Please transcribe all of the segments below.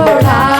তোরা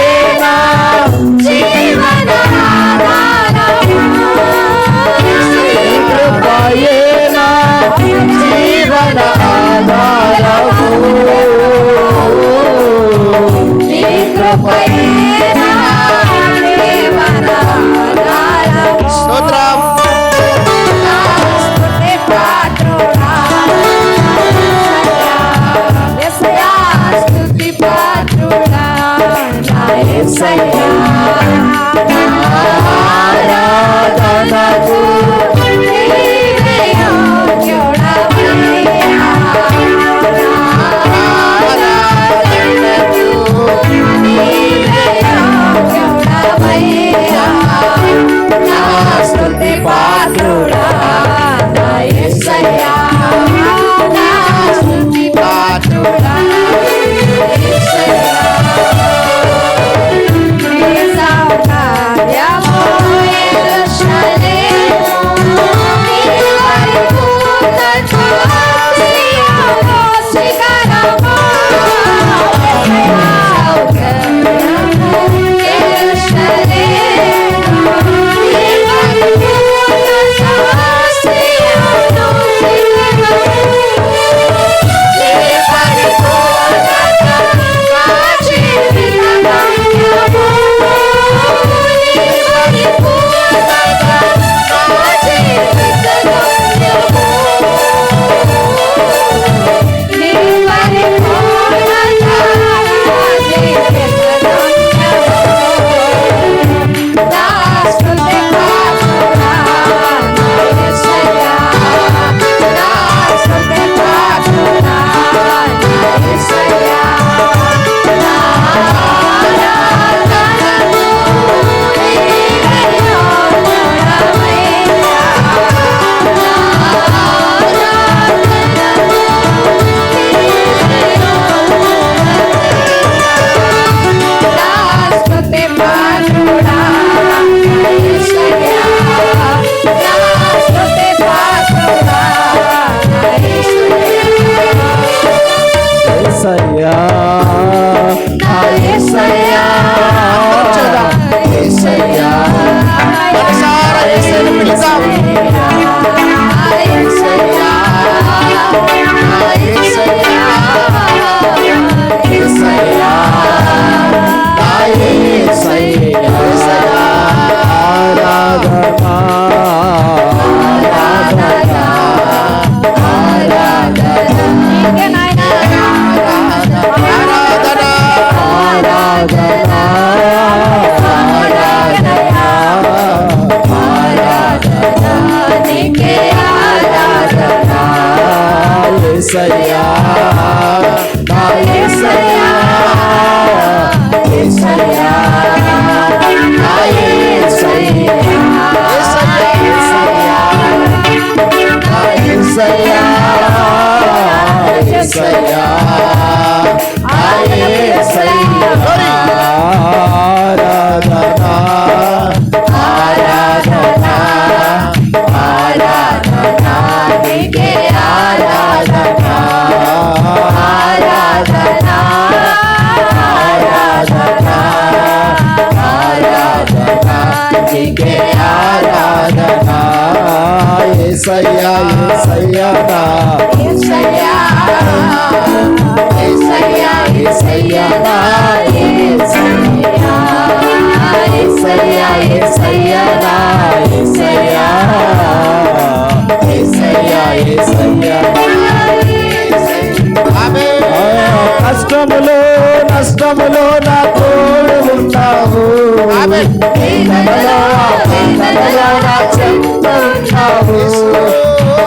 no. ఏసయ్యా ఆరాధనా. ఆరాధనా. ఆరాధనా. నీకే ఆరాధనా. ఆరాధనా. ఆరాధనా. ఆరాధనా. నీకే ఆరాధనా. ఏసయ్యా కష్టములో నష్టములో నా తోడు ఉంటావు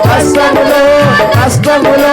కష్టములో కష్టములో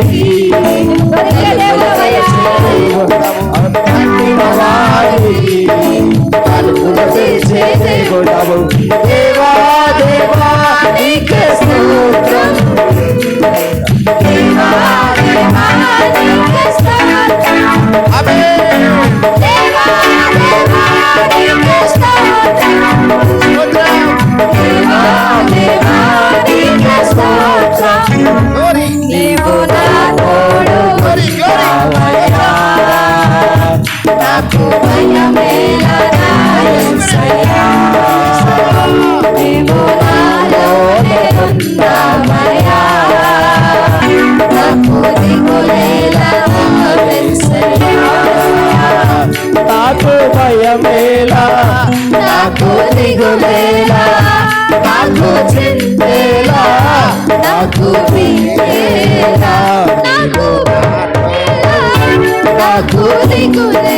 রাখো দেখো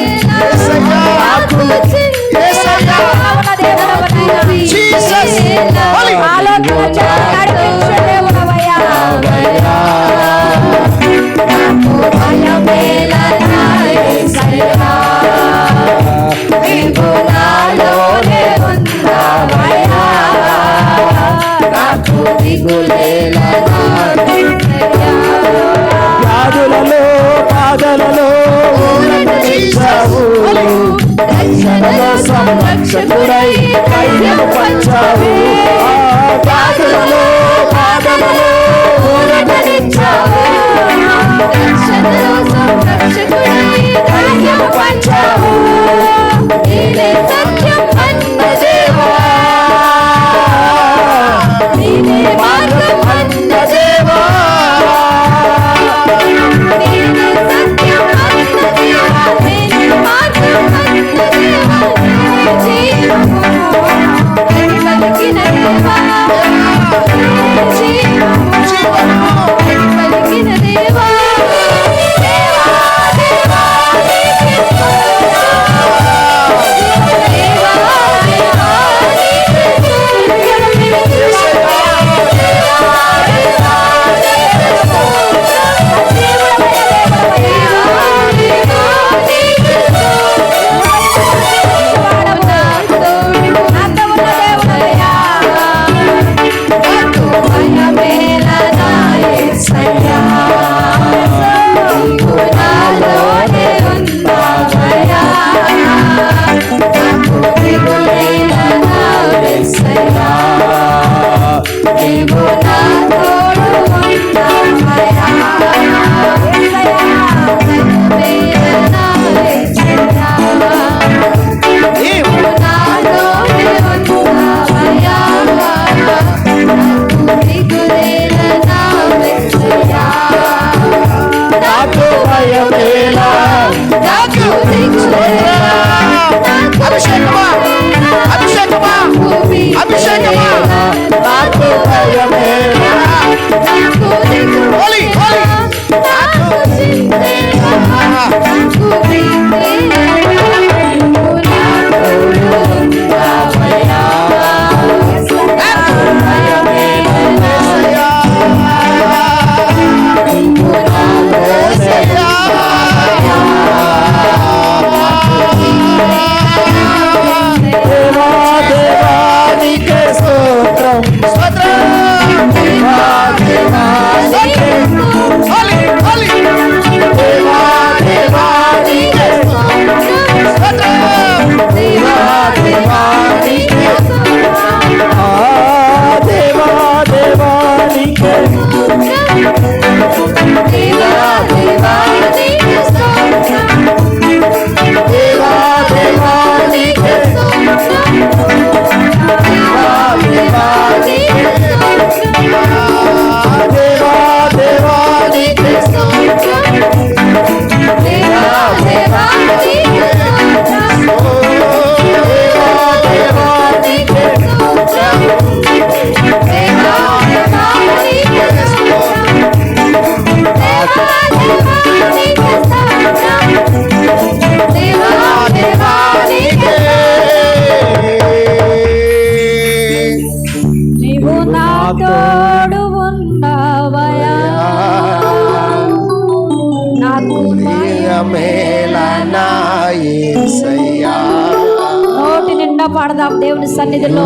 నోటి నిండా పాడదాం దేవుని సన్నిధిలో.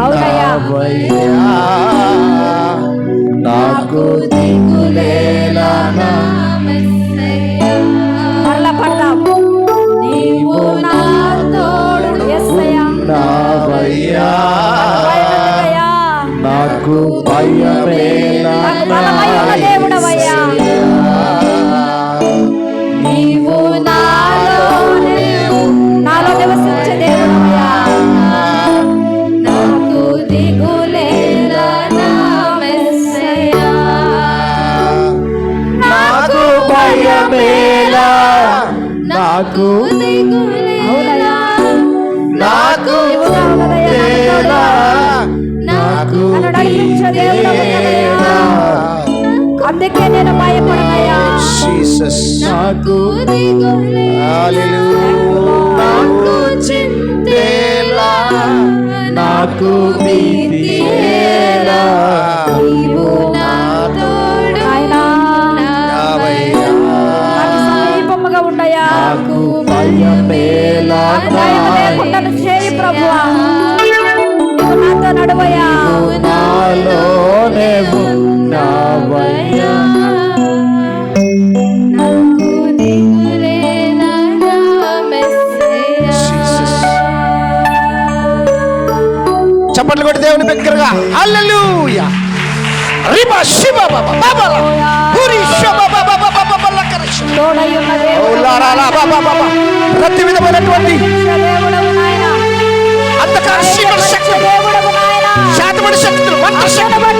అవునయ్యా. నాకు దిగులేలా నా మరలా పాడదాం నాకు నాకు నాకు. అందుకే నేను భయపడనయ్యా. జీసస్ నాకు నాకు నాకు ప్రభువా నాతో నడువయ్యా నాలోనే ఉన్నావయ్యా చప్పట్లు కొట్టి దేవుని దగ్గరగా హల్లెలూయా రిబా శివ బాబా బాబా పూరి శివ బాబా బాబా బాబా లకరిష్ ప్రతి విధమైనటువంటి అంధకార శక్తులు దేవుడవు శక్తులు మంత్ర శక్తులు.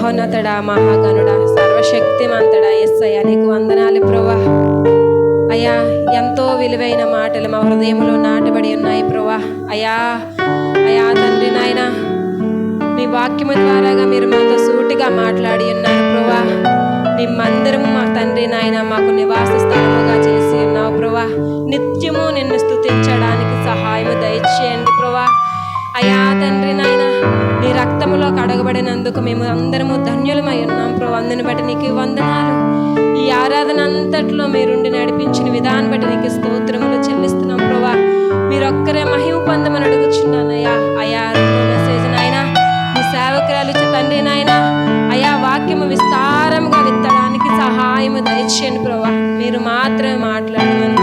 మహోన్నతుడా మహాగనుడా సర్వశక్తిమంతుడా ఎస్సయ్యా నీకు వందనాలు ప్రభా అయ్యా ఎంతో విలువైన మాటలు మా హృదయంలో నాటబడి ఉన్నాయి ప్రభా అయ్యా అయ్యా తండ్రి నాయన మీ వాక్యము ద్వారాగా మీరు మాతో సూటిగా మాట్లాడి ఉన్నారు ప్రభా నీ మందిరము మా తండ్రి నాయన మాకు నివాస స్థలముగా చేసి ఉన్నావు ప్రభా నిత్యము నిన్ను స్థుతించడానికి సహాయం దయచేయండి ప్రభా అయా తండ్రి నాయన నీ రక్తములో కడగబడినందుకు మేము అందరము ధన్యులమై ఉన్నాం. ప్రభు అందుని బట్టి నీకు వందనాలు. ఈ ఆరాధన అంతట్లో మీరుండి నడిపించిన విధానం బట్టి నీకు స్తోత్రములు చెల్లిస్తున్నాం. ప్రభా మీరొక్కరే మహిమ పొందమని అడుగుచున్నానయ్యా అయా మెసేజ్ నాయన మీ సేవకురాలు తండ్రి నాయన అయా వాక్యము విస్తారముగా విత్తడానికి సహాయము దయచేయండి. ప్రభా మీరు మాత్రమే మాట్లాడమని